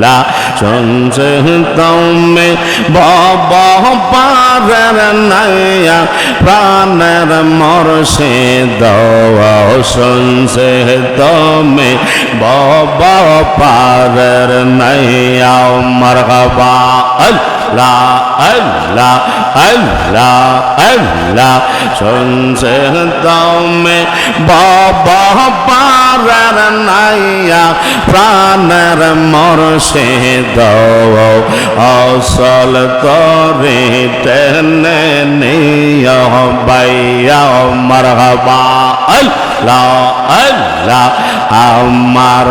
মালা সংসে Bob পারের নাইয়া প্রাণের মরসে দোয়া সংসে তুমি বব পারের নাইয়া মরগবা আল্লাহ। আল্লাহ আল্লাহ আল্লাহ শুনছে তুমি বাবা পারার নাইয়া, প্রাণের মরশে দাও অসল করে টেনে নিয় বাইয়া মারহাবা। আল্লাহ আল্লাহ, আমার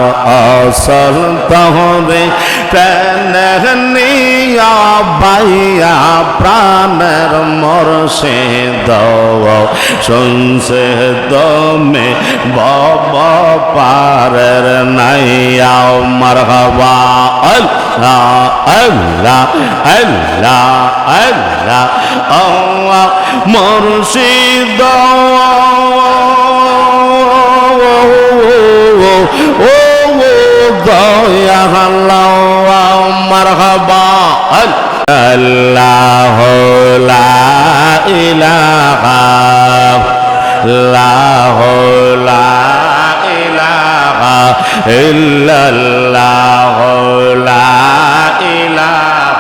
অসল তহরে টেনে নিয়া বাইয়া প্রাণের মরশে দাও শুনছে দমে বব পারের নাইয়া মারহাবা আল্লাহ আল্লাহ আল্লাহ আল্লাহ আল্লাহ মুর্শিদ ও يا الله مرحبا الله لا إله الله لا إله إلا الله لا إله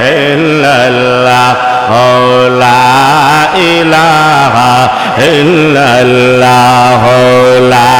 إلا الله لا إله إلا الله لا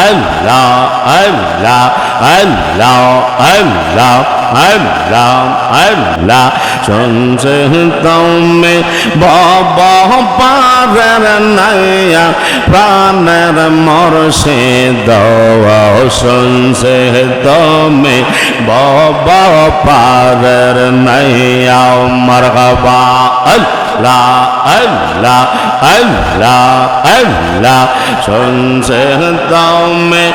আল্লাহ আল্লাহ আল্লাহ আল্লাহ আল্লাহ শুনছে তুমি বাবা পারের নাইয়া প্রাণের মরশে দাও শুনছে তুমি বাবা পারের নাইয়া মারহাবা আল্লাহ আল্লাহ আল্লাহ আল্লাহ শুনছে তুমি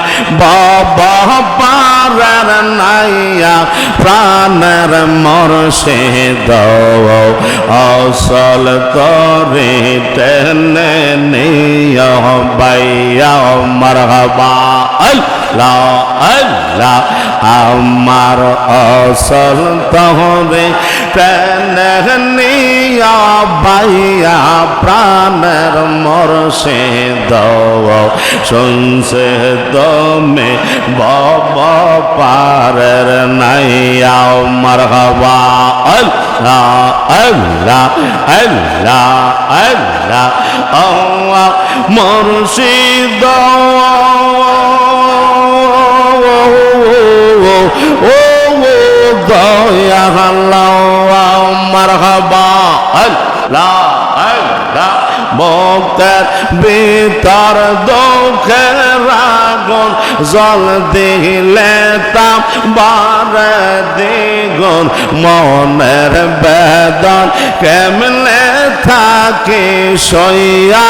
বাবা পারার নাইয়া, প্রাণের মরশে দাও অসল করে টেনে নিয় বাইয়া মারহাবা। আল্লাহ আল্লাহ আমার অসল তহরে টেনে নিয়া বাইয়া প্রাণের মরশে দাও শুনছে দমে বব পারের নাইয়া মারহাবা আল্লাহ আল্লাহ আল্লাহ আল্লাহ আল্লাহ মুর্শিদ মুক্তের ভিতর দুঃখের আগুন জল দিলে তাম বারে দ্বিগুণ মনের বেদন কেমনে থাকি সইয়া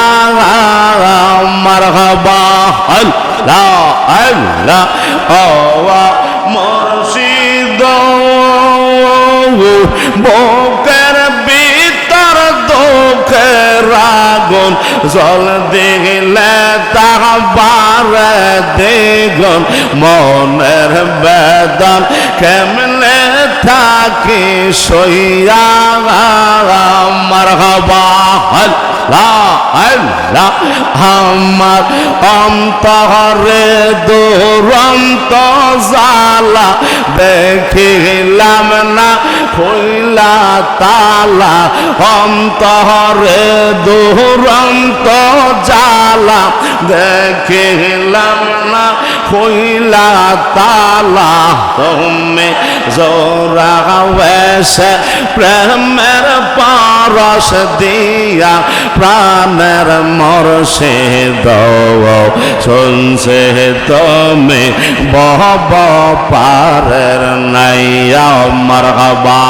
মারহাবা আল্লাহ আল্লাহ ও মুর্শিদ বুকের ভিতর দুঃখের আগুন জল দিলে তাহবার দ্বিগুণ। মনের বেদন কেমনে থাকে সইয়া আমার আমার অন্তরে দুরন্ত জালা দেখিলাম না খইলা তালা, অন্তরে দুরন্ত জালা দেখিলাম না হইলা তালা, তুমি জোরা বেশে প্রেমের পারস দিয়া, প্রাণের মরসে দৌ শুনছে তুমি, বহব পারের নাইয়া মারহাবা।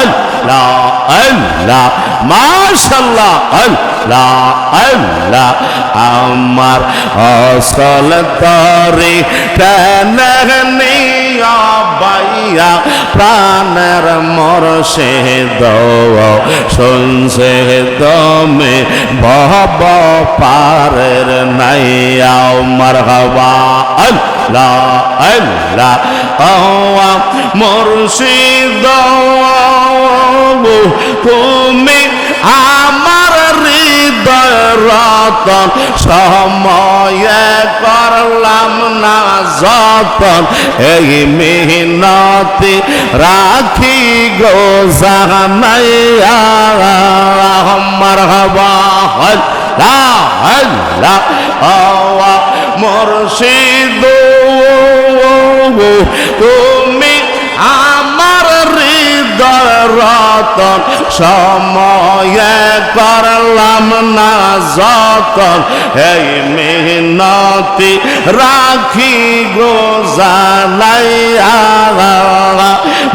আল্লাহ আল্লাহ, মাশাল্লাহ, আল্লাহ। আল্লাহ আমার অসল তরি নিয়া বাইয়া, প্রাণের মরসে দৌ শুনছে দমে বহব পারের নাইয়া মারহাবা, আল্লাহ আল্লাহ মুর্শিদ তুমি আমার হৃদয় রতন সময়ে করলাম না যতন এই মেহনতি রাখি গো জানাইয়া আমার হবা মুর্শিদ তুমি রতন সময়ে করলাম না যতন। এই মেহনতি রাখি গো জানাইয়া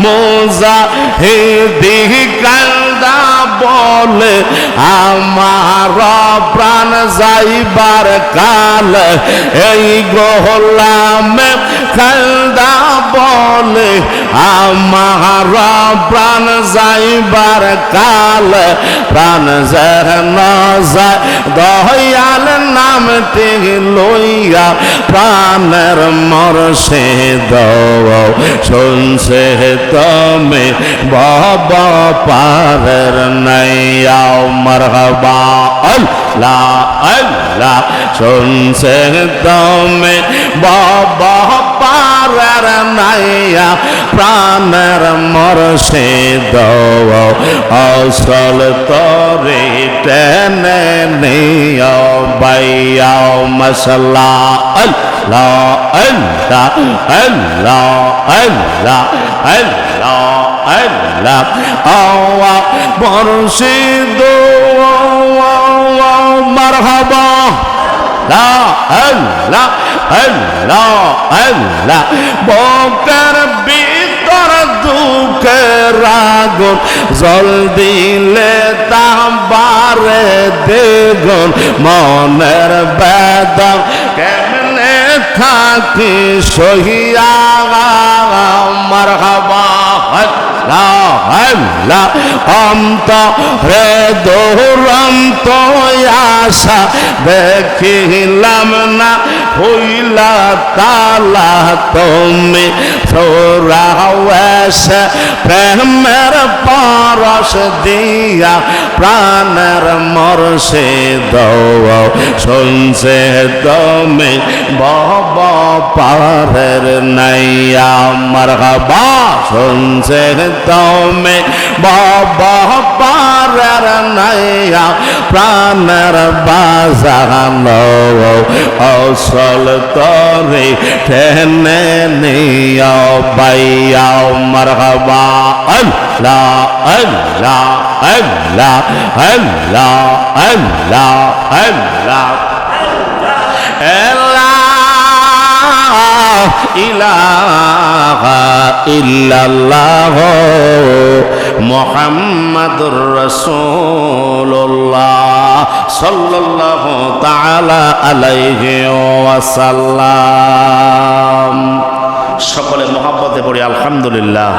মোজা হে দিহ কান্দা বলে আমার প্রাণ যাইবার কাল। এই গোলামে খালদা বলে আমার প্রাণ যাইবার কাল, প্রাণ যেন যায়, দয়াল নামটি লইয়া প্রাণের মরসে দৌ শুনছে তুমি বাব পারের নাইয়া, মরহবা আল্লাহ আল্লাহ। শুনছে তুমি বাবা পারের নাইয়া প্রাণের মরসে দৌ আসল তরে টেনে নিয়া বাইয়া মশলা। আল্লাহ আল্লাহ আল্লাহ আল্লাহ আল্লাহ আল্লাহ। আওয়া মুর্শিদ মারহাবা। বকর ভিতর দুঃখের আগুন জল দিলে তাবারে দেগুন, মনের বেদন কেমনে থাকি সহিয়া, মারহাবা আল্লাহ অন্ত রে দৌরন্ত আশা দেখিলাম না হইলা তালা তুমি সৌরাওয়াস, প্রেমের পরশ দিয়া, প্রাণের মরসে দৌ শুনছে তুমি বব পারের নাইয়া, মারহাবা। শুনছে তুমি বব পারের নাইয়া, প্রাণের বাজানো অসল তরে ঠেনে নিয়া বাইয়াও মারহাবা। আল্লাহ আল্লাহ আল্লাহ আল্লাহ আল্লাহ আল্লাহ। আল্লাহ। ইলাহা মুহাম্মাদুর ওয়াসাল্লাম। সকলে মহাব্বতে পড়ি আলহামদুলিল্লাহ।